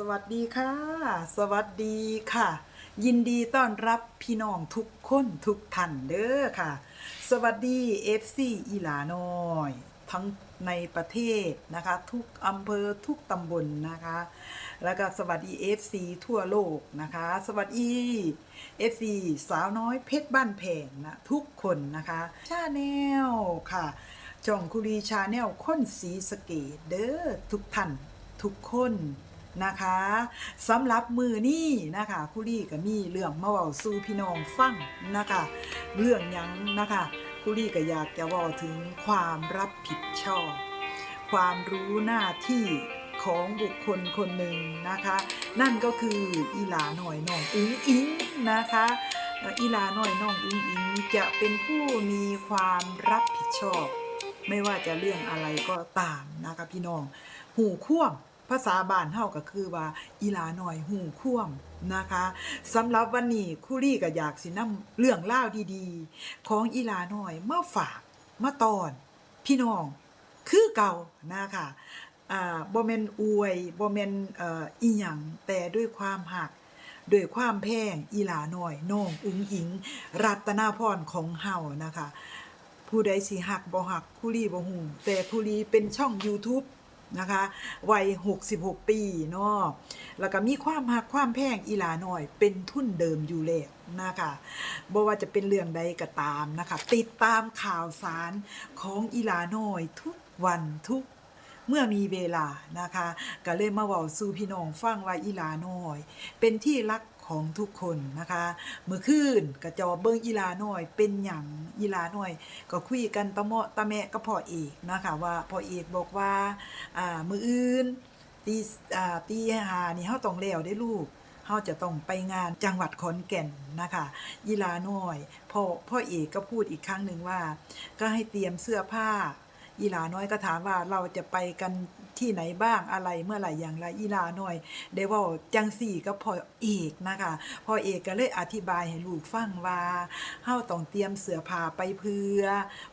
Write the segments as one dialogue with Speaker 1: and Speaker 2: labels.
Speaker 1: สวัสดีค่ะ สวัสดีค่ะ ยินดีต้อนรับพี่น้องทุกคนทุกท่านเด้อค่ะ สวัสดี FC อีหลาน้อย ทั้งในประเทศนะคะ ทุกอำเภอทุกตำบลนะคะ แล้วก็สวัสดี FC ทั่วโลกนะคะ สวัสดี FC สาวน้อยเพชรบ้านแพงนะทุกคนนะคะชาแนลค่ะจ่องคุรีชาแนลค้นสีสเกตเด้อทุกท่านทุกคน นะคะสำหรับมือนี่นะคะคุรีก็มีเรื่องมาเว้าสู่พี่น้องฟังนะคะ เรื่องยังนะคะคุรีก็อยากจะว้าถึงความรับผิดชอบ ความรู้หน้าที่ของบุคคลคนหนึ่งนะคะ นั่นก็คืออีหลาหน่อยน้องอุ้งอิงนะคะอีหลาหน่อยน้องอุ้งอิงจะเป็นผู้มีความรับผิดชอบ ไม่ว่าจะเรื่องอะไรก็ตามนะคะพี่น้อง หูข่วม ภาษาบ้านเฮาก็คือว่าอีหลาหน่อยหูข่วมนะคะสำหรับวันนี้ครูรี่ก็อยากสินำเรื่องเล่าดีๆ ของอีหลาหน่อยมาฝากมาตอน พี่น้องคือเก่านะคะอ่าบ่แม่นอวยบ่แม่นเอ่ออีหยังแต่ด้วยความหักด้วยความแพงอีหลาหน่อยน้องอุ้งอิง รัตนาพรของเฮานะคะ ผู้ใดสิหักบ่หักคุรีบ่ฮู้แต่คุรีเป็นช่อง YouTube นะคะวัย 66 ปีเนาะแล้วก็มีความหักความแพงอีหลาน้อย เป็นทุนเดิมอยู่แล้วนะคะบ่ว่าจะเป็นเรื่องใดก็ตามนะคะ ติดตามข่าวสารของอีหลาน้อยทุกวันทุกเมื่อมีเวลานะคะ ก็เลยมาเว้าสู่พี่น้องฟังว่าอีหลาน้อย เป็นที่รัก ของทุกคนนะคะเมื่อคืนก็จอเบิ่งอีลาน้อย เป็นหยังอีลาน้อย ก็คุยกันตะเมาะตะแมะกับพ่อเอกนะคะว่าพ่อเอกบอกว่าอ่ามืออื่นตีอ่าตีหานี่เฮาต้องแล้วได้ลูกเฮาจะต้องไปงานจังหวัดขอนแก่นนะคะอีลาน้อยพ่อพ่อเอกก็พูดอีกครั้งหนึ่งว่า ก็ให้เตรียมเสื้อผ้าอีลาน้อยก็ถามว่าเราจะไปกัน ที่ไหนบ้างอะไรเมื่อไหร่อย่างไรอีลาน้อยได้ว่าจังสี่ก็พ่อเอกนะคะพ่อเอกก็เลยอธิบายให้ลูกฟังว่าเฮาต้องเตรียมเสื้อผ้าไปเพื่อ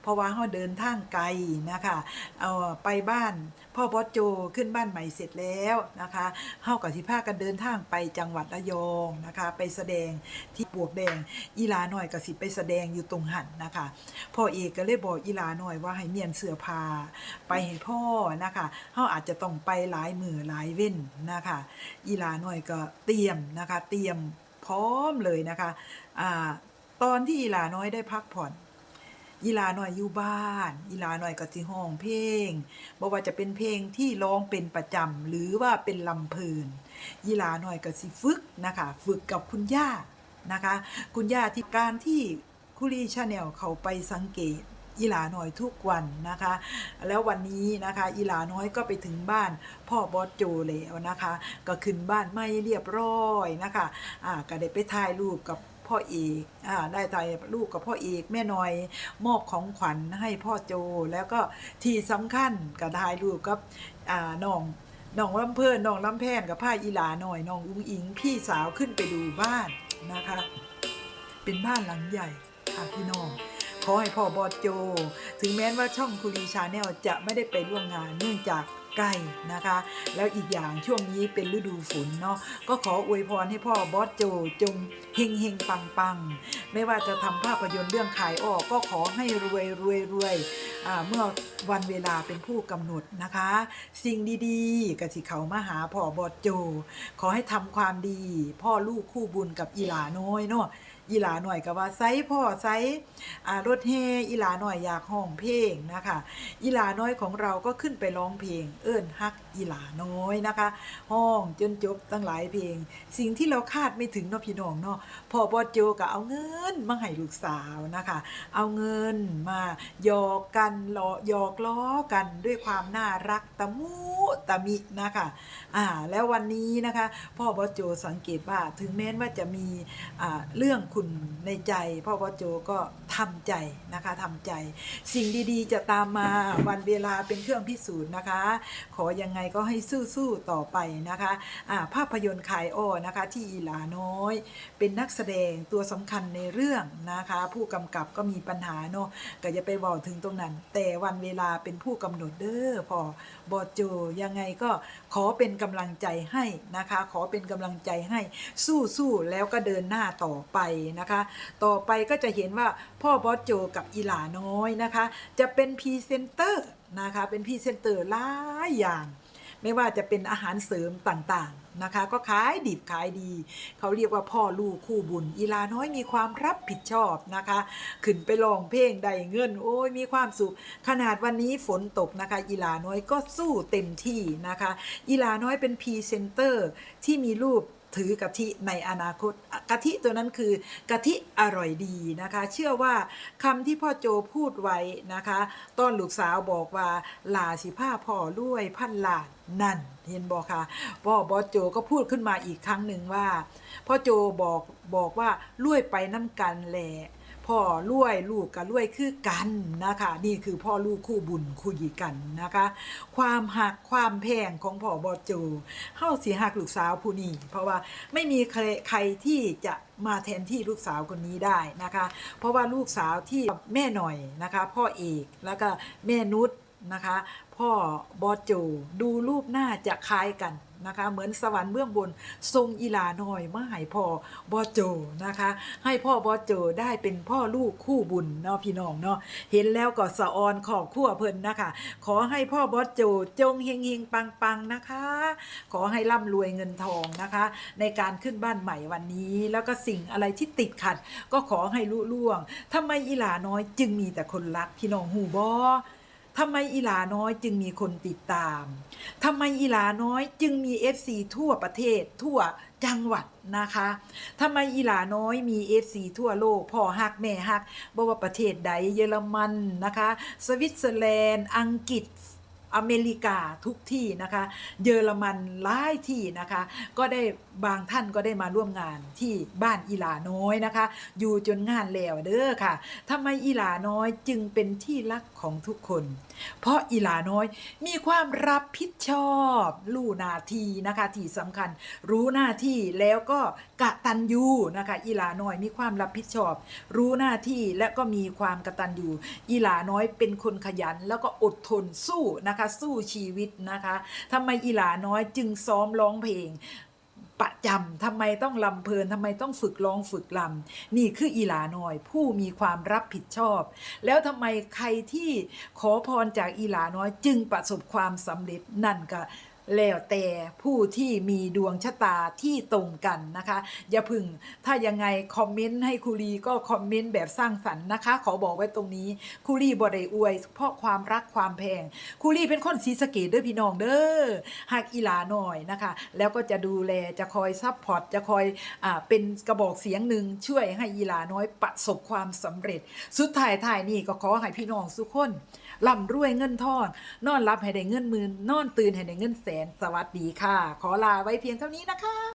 Speaker 1: เพราะว่าเฮาเดินทางไกลนะคะเอาไปบ้านพ่อบอสโจขึ้นบ้านใหม่เสร็จแล้วนะคะเฮากับที่พากันเดินทางไปจังหวัดระยองนะคะ ไปแสดงที่ปวกแดงอีลาน้อยก็สิไปแสดงอยู่ตรงหันนะคะพ่อเอกก็เลยบอกอีลาน้อยว่าให้เมียนเสื้อผ้าไปให้พ่อนะคะเฮาอาจจะต้องไปหลายมือหลายเว้นนะคะอีลาน้อยก็เตรียมนะคะเตรียมพร้อมเลยนะคะอ่าตอนที่อีลาน้อยได้พักผ่อนอีลาหน่อยอยู่บ้านอีลาหน่อยก็สิห้องเพลงบ่ว่าจะเป็นเพลงที่ร้องเป็นประจำหรือว่าเป็นลำเพลินอีลาหน่อยก็สิฝึกนะคะฝึกกับคุณย่านะคะ คุณย่าที่การที่คุรีชาแนลเขาไปสังเกต อีหลาน่อยทุกวันนะคะ แล้ววันนี้นะคะอีหลาน้อยก็ไปถึงบ้านพ่อบอสโจแล้วนะคะ ก็ขึ้นบ้านไม่เรียบร้อยนะคะอ่าก็ได้ไปถ่ายรูปกับพ่อเอกอ่าได้ถ่ายรูปกับพ่อเอกแม่น้อยมอบของขวัญให้พ่อโจแล้วก็ที่สำคัญก็ถ่ายรูปกับอ่าน้องน้องลำเพิ่นน้องลำแพนกับผ้าอีหลาหน่อยน้องอุ้งอิงพี่สาวขึ้นไปดูบ้านนะคะ เป็นบ้านหลังใหญ่ค่ะพี่น้อง ขอให้พ่อบอดโจ ถึงแม้ว่าช่องคุรีชาแนลจะไม่ได้ไปร่วมงานเนื่องจากใกล้นะคะ แล้วอีกอย่างช่วงนี้เป็นฤดูฝนเนาะก็ขออวยพรให้พ่อบอสโจจงเฮงเฮงปังปังไม่ว่าจะทำภาพยนตร์เรื่องขายออกก็ขอให้รวยรวยรวยเมื่อวันเวลาเป็นผู้กำหนดนะคะ สิ่งดีๆกะสิเขามาหาพ่อบอสโจ ขอให้ทำความดี พ่อลูกคู่บุญกับอีหลาน้อยเนาะ อีหลาหน่อยก็ว่าไซพ่อไซรถเฮอีหลาหน่อยอยากห้องเพลงนะคะอีหลาน้อยของเราก็ขึ้นไปร้องเพลง เอิ้นฮักอีหลาน้อยนะคะห้องจนจบตั้งหลายเพลง สิ่งที่เราคาดไม่ถึงเนาะพี่น้องเนาะพ่อบอโจก็เอาเงินมาให้ลูกสาวนะคะ เอาเงินมาหยอกกันล้อหยอกล้อกันด้วยความน่ารักตะมุตะมินะคะอ่าแล้ววันนี้นะคะ พ่อบอโจสังเกตว่าถึงแม้ว่าจะมีอ่าเรื่องคุณในใจพ่อบอสโจก็ทำใจนะคะทำใจ สิ่งดีๆ จะตามมาวันเวลาเป็นเครื่องพิสูจน์นะคะ ขอยังไงก็ให้สู้ๆต่อไปนะคะอ่าภาพยนตร์ขายอ้อนะคะที่อีหลาน้อย เป็นนักแสดงตัวสำคัญในเรื่องนะคะ ผู้กำกับก็มีปัญหาเนาะก็จะไปบอกถึงตรงนั้น แต่วันเวลาเป็นผู้กำหนดเด้อพอบอสโจยังไงก็ขอเป็นกำลังใจให้นะคะ ขอเป็นกำลังใจให้สู้ๆแล้วก็เดินหน้าต่อไปนะคะ ต่อไปก็จะเห็นว่าพ่อบอสโจกับอีหลาน้อยนะคะ จะเป็นพรีเซนเตอร์นะคะ เป็นพรีเซนเตอร์หลายอย่าง ไม่ว่าจะเป็นอาหารเสริมต่างๆนะคะ ก็ขายดิบขายดี เขาเรียกว่าพ่อลูกคู่บุญ อีลาน้อยมีความรับผิดชอบนะคะ ขึ้นไปลองเพลงได้เงิน โอ้ยมีความสุข ขนาดวันนี้ฝนตกนะคะ อีลาน้อยก็สู้เต็มที่นะคะ อีลาน้อยเป็นพรีเซนเตอร์ที่มีรูป ถือกะทิในอนาคตกะทิตัวนั้นคือกะทิอร่อยดีนะคะ เชื่อว่าคำที่พ่อโจพูดไว้นะคะตอนลูกสาวบอกว่าลาสิผ้าพ่อรวยพันลานนั่นเห็นบอกค่ะพ่อบอโจก็พูดขึ้นมาอีกครั้งหนึ่งว่าพ่อโจบอกบอกว่าลุ้ยไปน้ำกันแหละ พ่อรวยลูกก็รวยคือกันนะคะ นี่คือพ่อลูกคู่บุญคู่ยีกันนะคะ ความหักความแพงของพ่อบอโจเฮาสิหักลูกสาวผู้นี้เพราะว่าไม่มีใครใครที่จะมาแทนที่ลูกสาวคนนี้ได้นะคะ เพราะว่าลูกสาวที่แม่หน่อยนะคะ พ่อเอกแล้วก็แม่นุชนะคะ พ่อบอโจดูรูปหน้าจะคล้ายกัน นะคะ เหมือนสวรรค์เบื้องบนทรงอีลาน้อยมาให้พ่อบอโจนะคะ ให้พ่อบอโจได้เป็นพ่อลูกคู่บุญเนาะพี่น้องเนาะเห็นแล้วก็สะออนขอบขั้วเพิ่นนะคะ ขอให้พ่อบอโจจงเฮงเฮงปังปังนะคะ ขอให้ร่ำรวยเงินทองนะคะ ในการขึ้นบ้านใหม่วันนี้ แล้วก็สิ่งอะไรที่ติดขัด ก็ขอให้ลุล่วงทำไมอีหลาน้อยจึงมีแต่คนรักพี่น้องหูบอ ทำไมอีหลาน้อยจึงมีคนติดตามทำไมอีหลาน้อยจึงมี FC ทั่วประเทศทั่วจังหวัดนะคะทำไมอีหลาน้อยมี FC ทั่วโลกพ่อฮักแม่ฮักบ่ว่าประเทศใดเยอรมันนะคะ สวิตเซอร์แลนด์ อังกฤษ อเมริกาทุกที่นะคะ เยอรมันหลายที่นะคะ ก็ได้บางท่านก็ได้มาร่วมงานที่บ้านอีหลาน้อยนะคะ อยู่จนงานแล้วเด้อค่ะทำไมอีหลาน้อยจึงเป็นที่รักของทุกคน เพราะอีหลาน้อยมีความรับผิดชอบรู้หนาทีนะคะที่สำคัญรู้หน้าที่แล้วก็กะตันยูนะคะอีหลาน้อยมีความรับผิดชอบ รู้หน้าที่และก็มีความกะตัญญูอีหลาน้อยเป็นคนขยันแล้วก็อดทนสู้นะคะสู้ชีวิตนะคะทำไมอีหลาน้อยจึงซ้อมร้องเพลงประจำทำไมต้องลำเพลินทำไมต้องฝึกร้องฝึกลำนี่คืออีหลาน้อย ผู้มีความรับผิดชอบ แล้วทำไมใครที่ขอพรจากอีหลาน้อยจึงประสบความสำเร็จนั่นก็ แล้วแต่ผู้ที่มีดวงชะตาที่ตรงกันนะคะ อย่าพึ่งถ้ายังไงคอมเมนต์ให้ครูรีก็คอมเมนต์แบบสร้างสรรค์นะคะ ขอบอกไว้ตรงนี้ครูรีบ่ได้อวย เพราะความรักความแพงครูรีเป็นคนศรีสเกดเด้อพี่น้องเด้อหักอีหลาหน่อยนะคะ แล้วก็จะดูแลจะคอยซัพพอร์ตจะคอยอ่าเป็นกระบอกเสียงหนึ่งช่วยให้อีหลาน้อยประสบความสำเร็จ สุดท้ายท้ายนี่ก็ขอให้พี่น้องทุกคน ร่ำรวยเงินทองนอนรับให้ได้เงินหมื่น นอนตื่นให้ได้เงินแสน สวัสดีค่ะ ขอลาไว้เพียงเท่านี้นะคะ